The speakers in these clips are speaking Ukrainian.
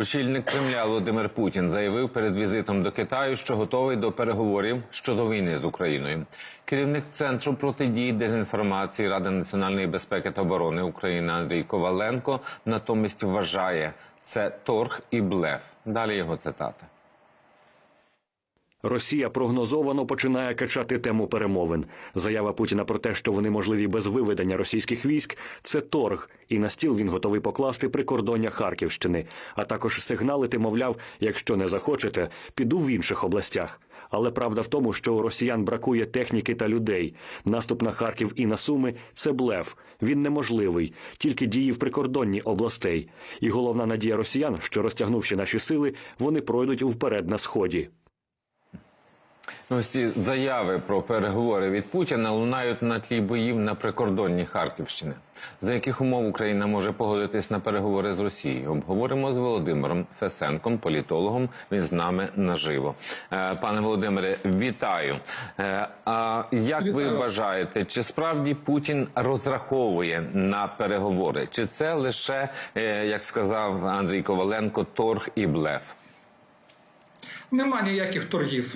Очільник Кремля Володимир Путін заявив перед візитом до Китаю, що готовий до переговорів щодо війни з Україною. Керівник центру протидії дезінформації Ради національної безпеки та оборони України Андрій Коваленко натомість вважає це торг і блеф. Далі його цитата. Росія прогнозовано починає качати тему перемовин. Заява Путіна про те, що вони можливі без виведення російських військ, це торг, і на стіл він готовий покласти прикордоння Харківщини, а також сигналити, мовляв, якщо не захочете, піду в інших областях. Але правда в тому, що у росіян бракує техніки та людей. Наступ на Харків і на Суми це блеф. Він неможливий, тільки дії в прикордонні областей. І головна надія росіян, що розтягнувши наші сили, вони пройдуть вперед на сході. Ну, Ось ці заяви про переговори від Путіна лунають на тлі боїв на прикордонні Харківщини. За яких умов Україна може погодитись на переговори з Росією? Обговоримо з Володимиром Фесенком, політологом. Він з нами наживо. Е, Пане Володимире, вітаю. Е, А як ви вважаєте, чи справді Путін розраховує на переговори? Чи це лише, е, як сказав Андрій Коваленко, торг і блеф? Нема ніяких торгів,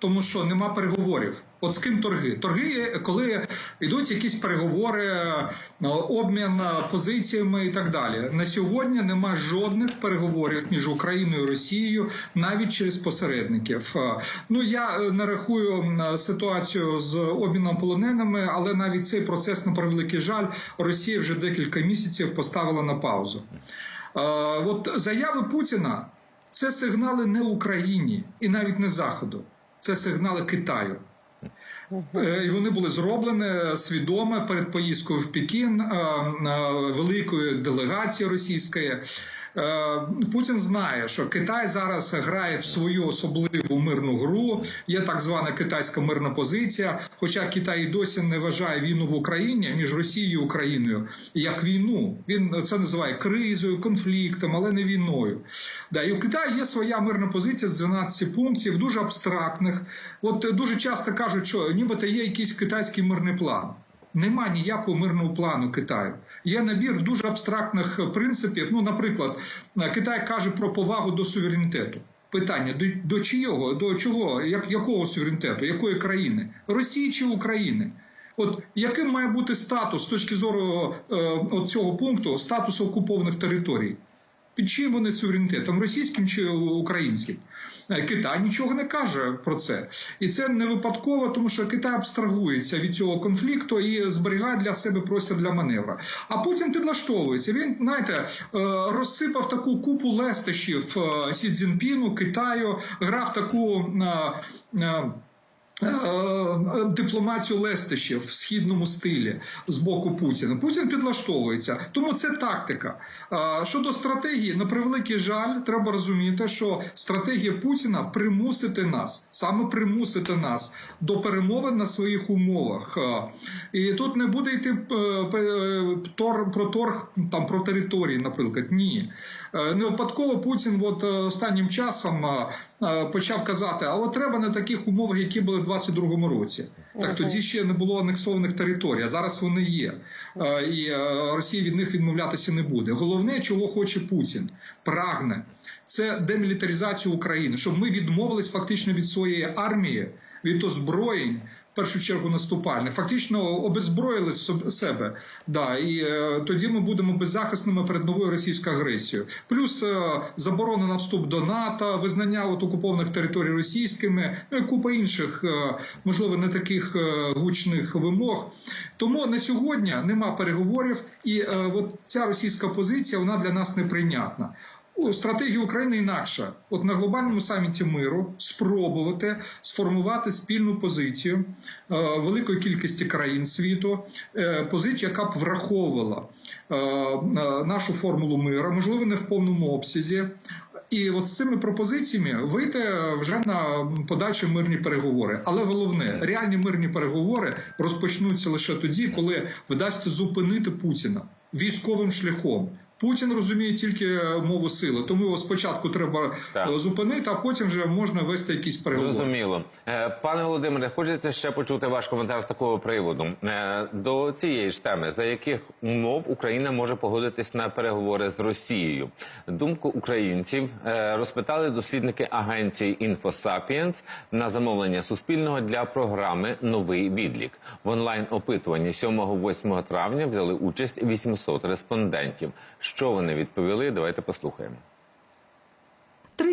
тому що нема переговорів. От з ким торги? Торги, коли йдуть якісь переговори, обмін позиціями і так далі. На сьогодні нема жодних переговорів між Україною і Росією, навіть через посередників. Ну я не рахую ситуацію з обміном полоненими, але навіть цей процес, на превеликий жаль, Росія вже декілька місяців поставила на паузу. Е, От заяви Путіна. Це сигнали не Україні і навіть не Заходу, це сигнали Китаю. Е, І вони були зроблені свідомо перед поїздкою в Пекін е, е, великої делегації російської. Е, Путін знає, що Китай зараз грає в свою особливу мирну гру. Є так звана китайська мирна позиція. Хоча Китай досі не вважає війну в Україні між Росією і Україною як війну. Він це називає кризою, конфліктом, але не війною. Да, і у Китаї є своя мирна позиція з 12 пунктів, дуже абстрактних. От е, дуже часто кажуть, що нібито є якийсь китайський мирний план. Нема ніякого мирного плану Китаю. Є набір дуже абстрактних принципів. Ну, наприклад, Китай каже про повагу до суверенітету. Питання до, до чого, до чого, як, якого суверенітету, якої країни? Росії чи України? От яким має бути статус з точки зору е, от цього пункту статусу окупованих територій? Під чим вони суверенітетом, російським чи українським? Е, Китай нічого не каже про це, і це не випадково, тому що Китай абстрагується від цього конфлікту і зберігає для себе простір для маневра. А Путін підлаштовується. Він знаєте, е, розсипав таку купу лестощів е, Сі Цзінпіну, Китаю, грав таку. Е, Дипломатію лестощів в східному стилі з боку Путіна. Путін підлаштовується, тому це тактика. Е, Щодо стратегії, на превеликий жаль, треба розуміти, що стратегія Путіна примусити нас, саме примусити нас до перемовин на своїх умовах. Е, І тут не буде йти про торг там про території, наприклад. Ні. Не випадково Путін от останнім часом почав казати, а от треба на таких умовах, які були в 22-му році. Так тоді ще не було анексованих територій, а зараз вони є. Е, І е, Росія від них відмовлятися не буде. Головне, чого хоче Путін, прагне, це демілітаризацію України, щоб ми відмовились фактично від своєї армії, від озброєнь. В першу чергу наступальних, фактично обезброїли себе. Да, і е, тоді ми будемо беззахисними перед новою російською агресією. Плюс е, заборона на вступ до НАТО, визнання от окупованих територій російськими, ну і купа інших, е, можливо, не таких е, гучних вимог. Тому на сьогодні нема переговорів, і е, от ця російська позиція вона для нас неприйнятна. Стратегія України інакша. От на глобальному саміті миру спробувати сформувати спільну позицію е, великої кількості країн світу, е, позицію, яка б враховувала е, нашу формулу миру, можливо, не в повному обсязі. І от з цими пропозиціями вийти вже на подальші мирні переговори. Але головне, реальні мирні переговори розпочнуться лише тоді, коли вдасться зупинити Путіна військовим шляхом. Путін розуміє тільки мову сили, тому його спочатку треба Так. е, зупинити, а потім вже можна вести якісь переговори. Зрозуміло. Е, Пане Володимире, хочеться ще почути ваш коментар з такого приводу. Е, До цієї ж теми, за яких умов Україна може погодитись на переговори з Росією. Думку українців е, розпитали дослідники агенції InfoSapiens на замовлення Суспільного для програми Новий відлік. В онлайн-опитуванні 7-8 травня взяли участь 800 респондентів. Що вони відповіли? Давайте послухаємо.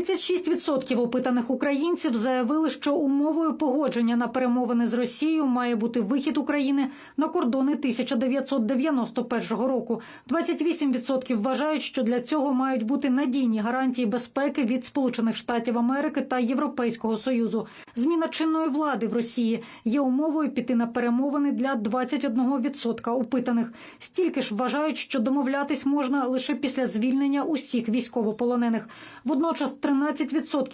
36% опитаних українців заявили, що умовою погодження на перемовини з Росією має бути вихід України на кордони 1991 року. 28% вважають, що для цього мають бути надійні гарантії безпеки від Сполучених Штатів Америки та Європейського Союзу. Зміна чинної влади в Росії є умовою піти на перемовини для 21% опитаних. Стільки ж вважають, що домовлятись можна лише після звільнення усіх військовополонених. Водночас 13%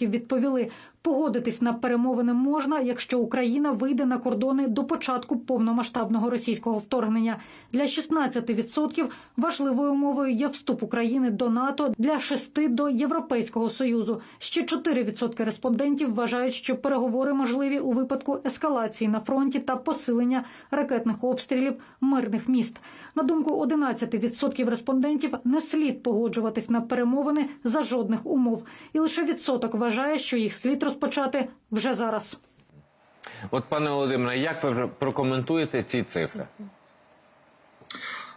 відповіли, погодитись на перемовини можна, якщо Україна вийде на кордони до початку повномасштабного російського вторгнення. Для 16% важливою умовою є вступ України до НАТО, для 6% – до Європейського союзу. Ще 4% респондентів вважають, що переговори можливі у випадку ескалації на фронті та посилення ракетних обстрілів мирних міст. На думку 11% респондентів, не слід погоджуватись на перемовини за жодних умов, і лише відсоток вважає, що їх слід розпочати вже зараз. От, пане Володимире, як ви прокоментуєте ці цифри?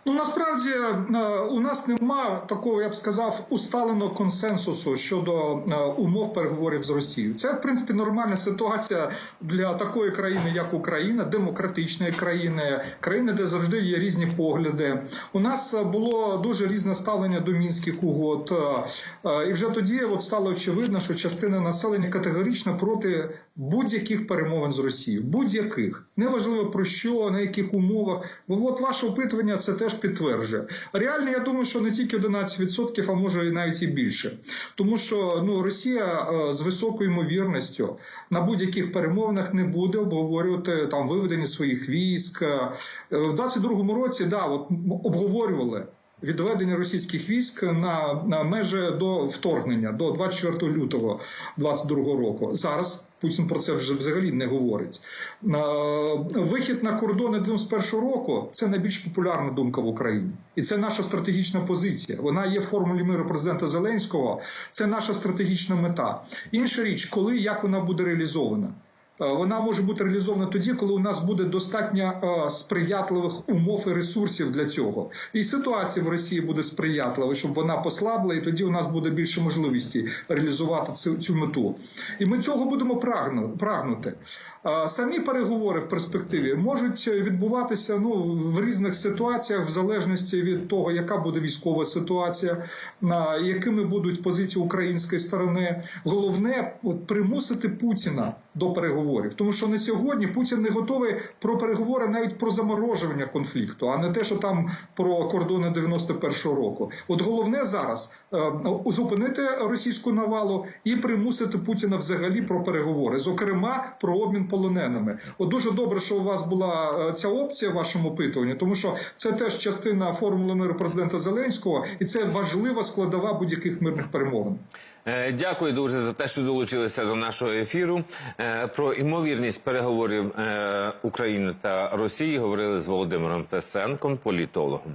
Ну насправді е, у нас нема такого, я б сказав, усталеного консенсусу щодо е, умов переговорів з Росією. Це в принципі нормальна ситуація для такої країни, як Україна, демократичної країни, країни, де завжди є різні погляди. У нас е, було дуже різне ставлення до мінських угод, і вже тоді от стало очевидно, що частина населення категорично проти будь-яких перемовин з Росією, будь-яких неважливо про що, на яких умовах. Бо от ваше опитування це теж підтверджує. Реально, я думаю, що не тільки 11%, а може і навіть і більше, тому що ну Росія е, з високою ймовірністю на будь-яких перемовинах не буде обговорювати там виведення своїх військ Е, в 22-му році. Да, от обговорювали. Відведення російських військ на, на межі до вторгнення до 24 лютого 22 року. Зараз Путін про це вже взагалі не говорить. Е, Вихід на кордони 91 року це найбільш популярна думка в Україні, і це наша стратегічна позиція. Вона є в формулі миру президента Зеленського. Це наша стратегічна мета. Інша річ, коли як вона буде реалізована. Е, Вона може бути реалізована тоді, коли у нас буде достатньо е, сприятливих умов і ресурсів для цього. І ситуація в Росії буде сприятлива, щоб вона послабла, і тоді у нас буде більше можливості реалізувати цю, цю мету. І ми цього будемо прагну- прагнути. Е, Самі переговори в перспективі можуть відбуватися ну в різних ситуаціях, в залежності від того, яка буде військова ситуація, якими будуть позиції української сторони. Головне примусити Путіна до переговорів, тому що на сьогодні Путін не готовий про переговори навіть про заморожування конфлікту, а не те, що там про кордони 91-го року. От головне зараз е, зупинити російську навалу і примусити Путіна взагалі про переговори, зокрема про обмін полоненими. От дуже добре, що у вас була е, ця опція в вашому опитуванні, тому що це теж частина формули миру президента Зеленського, і це важлива складова будь-яких мирних перемовин. Е, Дякую дуже за те, що долучилися до нашого ефіру. Е, Про імовірність переговорів е, України та Росії говорили з Володимиром Песенком, політологом.